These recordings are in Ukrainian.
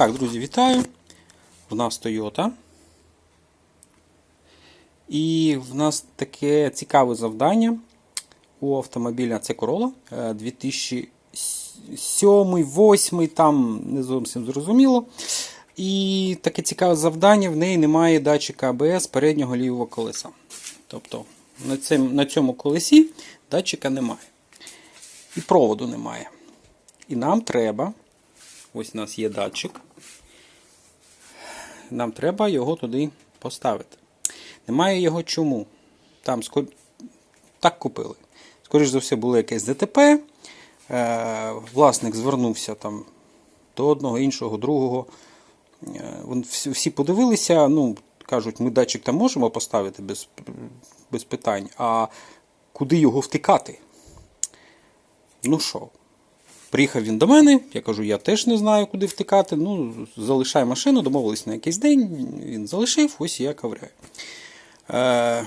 Так, друзі, вітаю. В нас Toyota. І в нас таке цікаве завдання у автомобіля це Corolla е, 2007-2008, там не зовсім зрозуміло. І таке цікаве завдання, в неї немає датчика ABS переднього лівого колеса. Тобто на цьому колесі датчика немає. І проводу немає. І нам треба, ось у нас є датчик, нам треба його туди поставити. Немає його чому? Там скор... так купили. Скоріше за все, було якесь ДТП. Е, власник звернувся там до одного, іншого, другого. Е, всі, подивилися, ну, кажуть, ми датчик там можемо поставити без, без питань, а куди його втикати? Ну що, Приїхав він до мене, я кажу, я теж не знаю, куди втикати. Ну, залишай машину, домовились на якийсь день. Він залишив, ось я ковряю. Е,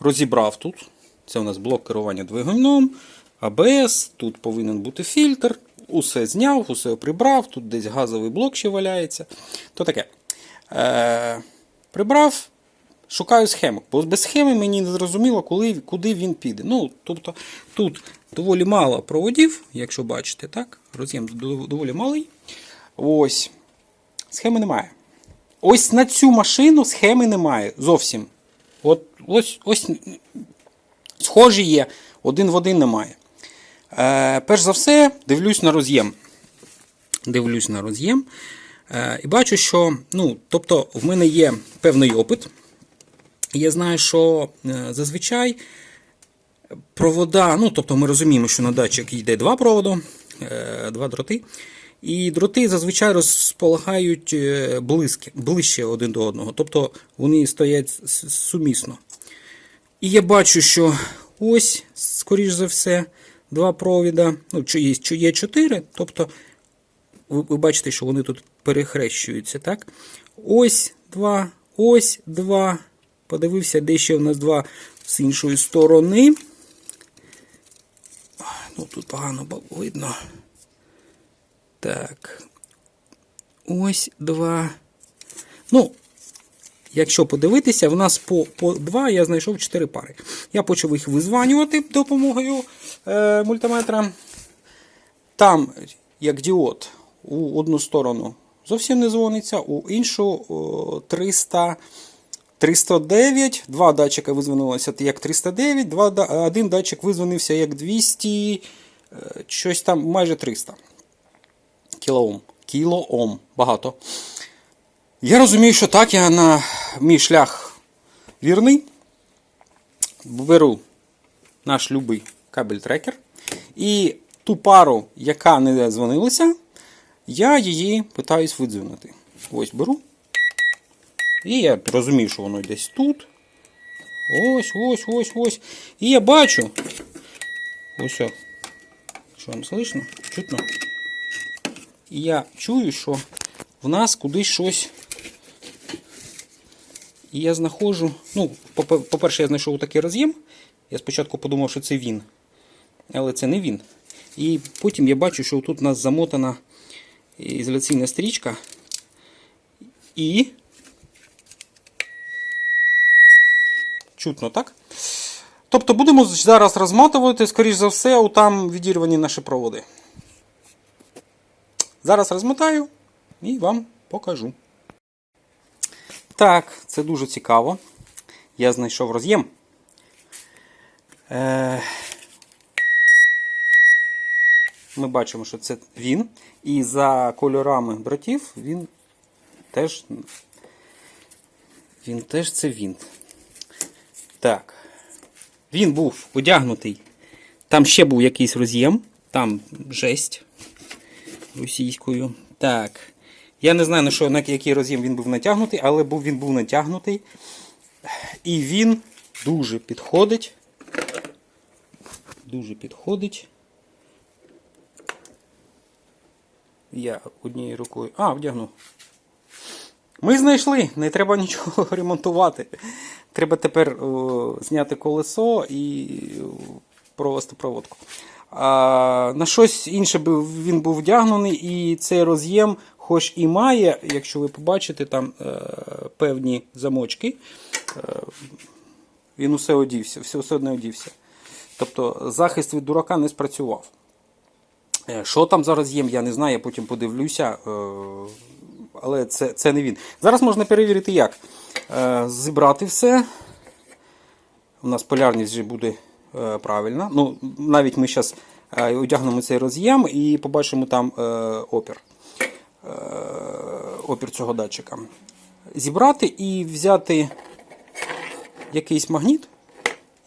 розібрав тут. Це у нас блок керування двигуном, АБС, тут повинен бути фільтр. Усе зняв, усе прибрав, тут десь газовий блок ще валяється. То таке. Е, прибрав, шукаю схему. Бо без схеми мені не зрозуміло, коли, куди він піде. Ну, тобто тут доволі мало проводів, якщо бачите, так? Роз'єм доволі малий. Ось. Схеми немає. Ось на цю машину схеми немає зовсім. От, ось, ось схожі є, один в один немає. Е, перш за все, дивлюсь на роз'єм. Дивлюсь на роз'єм. Е, і бачу, що ну, тобто, в мене є певний опит. Я знаю, що е, зазвичай провода, ну тобто ми розуміємо, що на датчик йде два проводи, е, два дроти. І дроти зазвичай розполагають е, близькі, ближче один до одного. Тобто вони стоять сумісно. І я бачу, що ось, скоріш за все, два провіда, ну, чи є, чи є чотири, тобто ви, ви бачите, що вони тут перехрещуються, так? Ось два, ось два. Подивився, де ще в нас два з іншої сторони. Ну, тут погано видно. Так. Ось два. Ну, якщо подивитися, в нас по, по два я знайшов 4 пари. Я почав їх визванювати допомогою е, мультиметра. Там, як діод, у одну сторону зовсім не дзвониться, у іншу о, 300, 309. Два датчика визвонилося як 309, два, один датчик визвонився як 200, е, щось там майже 300 кілоом. Кілоом. Багато. Я розумію, що так, я на мій шлях вірний. Беру наш любий кабель-трекер. І ту пару, яка не дзвонилася, я її питаюсь видзвонити. Ось беру. І я розумію, що воно десь тут. Ось, ось, ось, ось. І я бачу. Ось. Що вам слышно? Чутно? І я чую, що в нас кудись щось. І я знаходжу. Ну, по-перше, я знайшов такий роз'єм. Я спочатку подумав, що це він. Але це не він. І потім я бачу, що тут у нас замотана ізоляційна стрічка. І. Чутно, так? Тобто будемо зараз розматувати, скоріш за все, там відірвані наші проводи. Зараз розмотаю і вам покажу. Так, це дуже цікаво. Я знайшов роз'єм. Е... Ми бачимо, що це він. І за кольорами дротів він теж. Він теж це він. Так. Він був одягнутий. Там ще був якийсь роз'єм. Там жесть російською. Так. Я не знаю, на, що, на який роз'єм він був натягнутий, але був, він був натягнутий. І він дуже підходить. Дуже підходить. Я однією рукою. А, вдягну. Ми знайшли, не треба нічого ремонтувати. Треба тепер зняти колесо і провести проводку. А, на щось інше він був вдягнений, і цей роз'єм, хоч і має, якщо ви побачите, там е, певні замочки, е, він усе одівся, все, все одно одівся. Тобто захист від дурака не спрацював. Е, Що там зараз є, я не знаю, я потім подивлюся. Але це, це не він. Зараз можна перевірити як. Е, Зібрати все. У нас полярність вже буде е, правильна. Ну, навіть ми зараз одягнемо цей роз'єм і побачимо там е, опір. Е, опір цього датчика. Зібрати і взяти якийсь магніт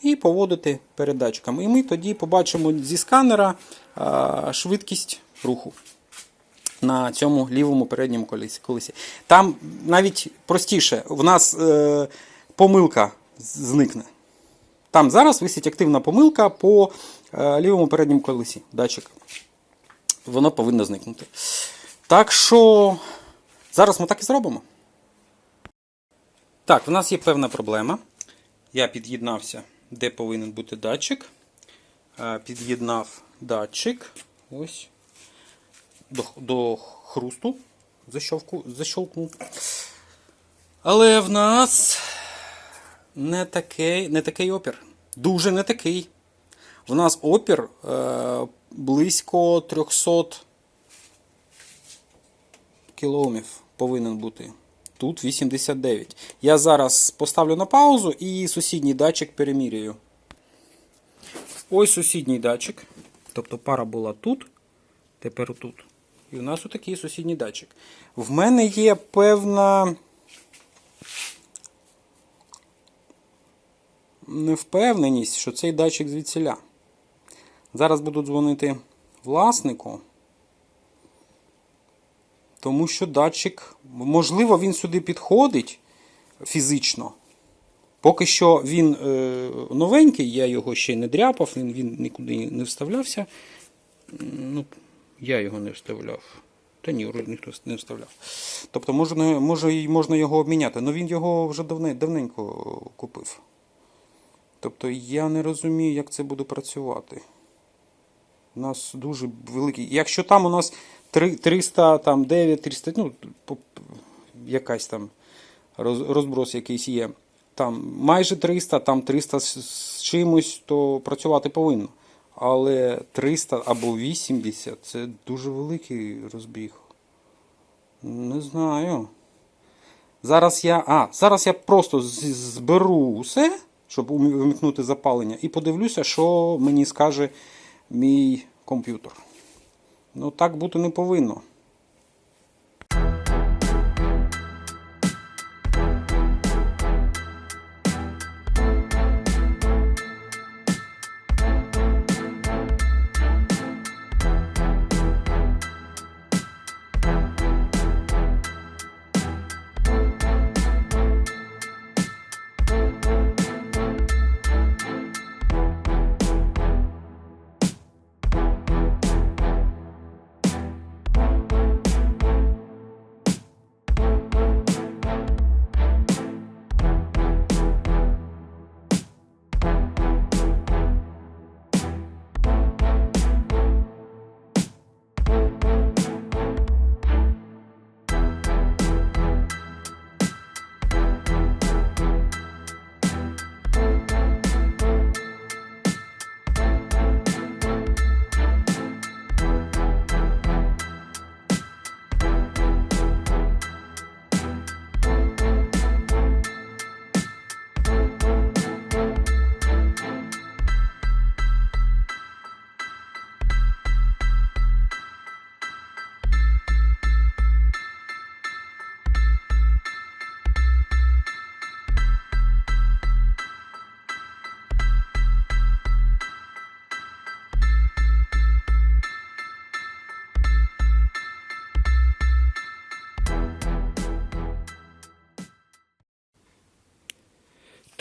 і поводити перед датчиком. І ми тоді побачимо зі сканера е, швидкість руху на цьому лівому передньому колесі-. Там навіть простіше, в нас е, помилка зникне. Там зараз висить активна помилка по е, лівому передньому колесі датчика. Воно повинно зникнути. Так що зараз ми так і зробимо. Так, в нас є певна проблема. Я під'єднався, де повинен бути датчик. Е, Під'єднав датчик. Ось. До, до хрусту. Защовку, защолкнув. Але в нас не такий, не такий опір. Дуже не такий. В нас опір е, близько 300 кілоомів повинен бути. Тут 89. Я зараз поставлю на паузу і сусідній датчик перемірюю. Ось сусідній датчик. Тобто пара була тут, тепер тут. І у нас отакий сусідній датчик. В мене є певна невпевненість, що цей датчик звідсіля. Зараз буду дзвонити власнику. Тому що датчик, можливо, він сюди підходить фізично. Поки що він е, новенький, я його ще не дряпав, він, він нікуди не вставлявся. Ну, я його не вставляв. Та ні, вроде ніхто не вставляв. Тобто можна, може, можна його обміняти, але він його вже давне, давненько купив. Тобто я не розумію, як це буде працювати. У нас дуже великий. Якщо там у нас три- 300, там 9, 300, ну, якась там роз- розброс якийсь є. Там майже 300, там 300 з- з чимось, то працювати повинно. Але 300 або 80 це дуже великий розбіг. Не знаю. Зараз я. А, зараз я просто зберу усе, щоб вимкнути запалення, і подивлюся, що мені скаже мій комп'ютер. Ну, так бути не повинно.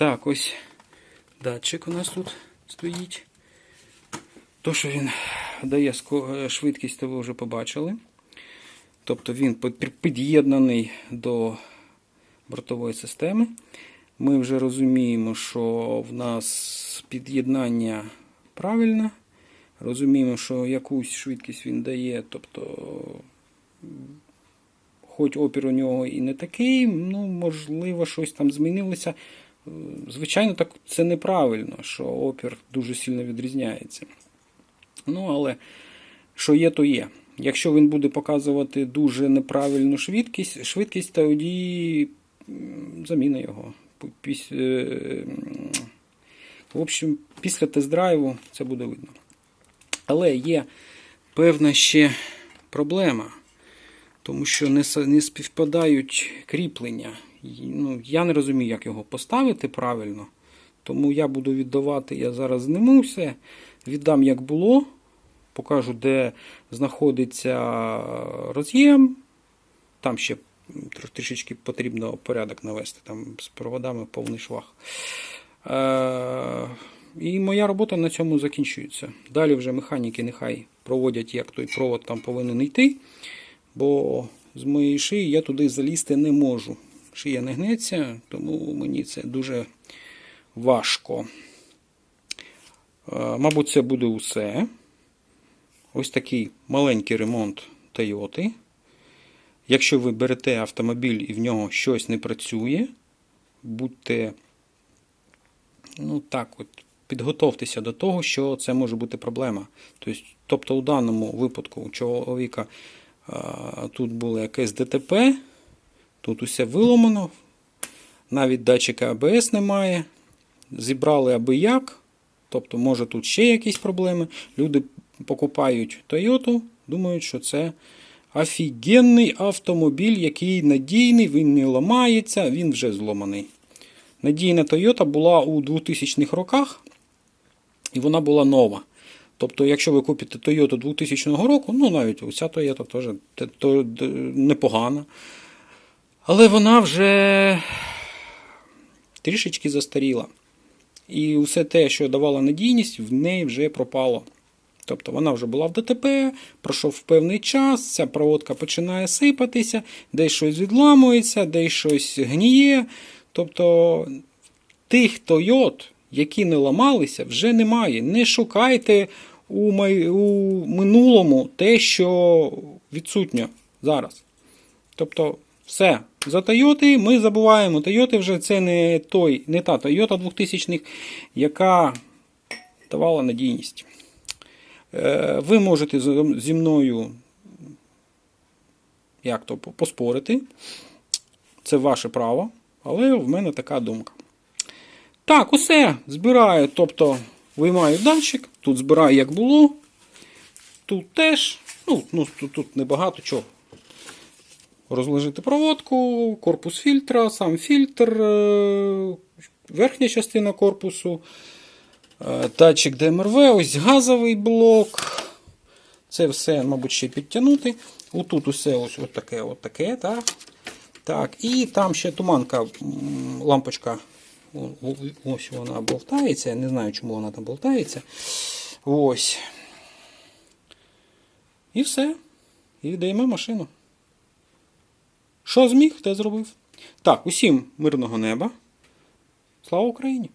Так, ось датчик у нас тут стоїть. То, що він дає е, швидкість, то ви вже побачили. Тобто він під'єднаний до бортової системи. Ми вже розуміємо, що в нас під'єднання правильне. Розуміємо, що якусь швидкість він дає, тобто хоч опір у нього і не такий, ну, можливо, щось там змінилося. Звичайно, так це неправильно, що опір дуже сильно відрізняється. Ну, але що є, то є. Якщо він буде показувати дуже неправильну швидкість, швидкість тоді заміна його. Піс- е, В общем, після тест-драйву це буде видно. Але є певна ще проблема, тому що не співпадають кріплення. Ну, я не розумію, як його поставити правильно. Тому я буду віддавати, я зараз зніму все, віддам як було, покажу, де знаходиться роз'єм. Там ще трішечки потрібно порядок навести, там з проводами повний швах. Е, і моя робота на цьому закінчується. Далі вже механіки нехай проводять, як той провод там повинен йти, бо з моєї шиї я туди залізти не можу. Шия не гнеться, тому мені це дуже важко. Е, Мабуть, це буде усе. Ось такий маленький ремонт Toyota. Якщо ви берете автомобіль і в нього щось не працює, будьте ну так от, підготовтеся до того, що це може бути проблема. Тобто, тобто у даному випадку у чоловіка тут було якесь ДТП, тут усе виломано, навіть датчика АБС немає. Зібрали аби як, тобто, може тут ще якісь проблеми. Люди покупають Toyota, думають, що це офігенний автомобіль, який надійний, він не ламається, він вже зломаний. Надійна Toyota була у 2000-х роках, і вона була нова. Тобто, якщо ви купите Toyota 2000 року, ну навіть оця Toyota теж непогана. Але вона вже трішечки застаріла. І все те, що давало надійність, в неї вже пропало. Тобто вона вже була в ДТП, пройшов певний час, ця проводка починає сипатися, десь щось відламується, десь щось гніє. Тобто тих Тойот, які не ламалися, вже немає. Не шукайте у, май... у минулому те, що відсутньо зараз. Тобто, все. За Тойоти ми забуваємо. Тойоти вже це не той, не та Тойота 2000-х, яка давала надійність. Е, Ви можете зі мною як то поспорити. Це ваше право, але в мене така думка. Так, усе збираю. Тобто виймаю датчик, тут збираю як було. Тут теж. Ну, ну тут, тут небагато чого. Розложити проводку, корпус фільтра, сам фільтр, е, верхня частина корпусу, е, датчик ДМРВ, ось газовий блок. Це все, мабуть, ще підтягнути. Отут усе ось таке, от таке, так. Так, і там ще туманка, лампочка. Ось вона болтається. Я не знаю, чому вона там болтається. Ось. І все. І даємо машину. Що зміг, те зробив. Так, усім мирного неба. Слава Україні!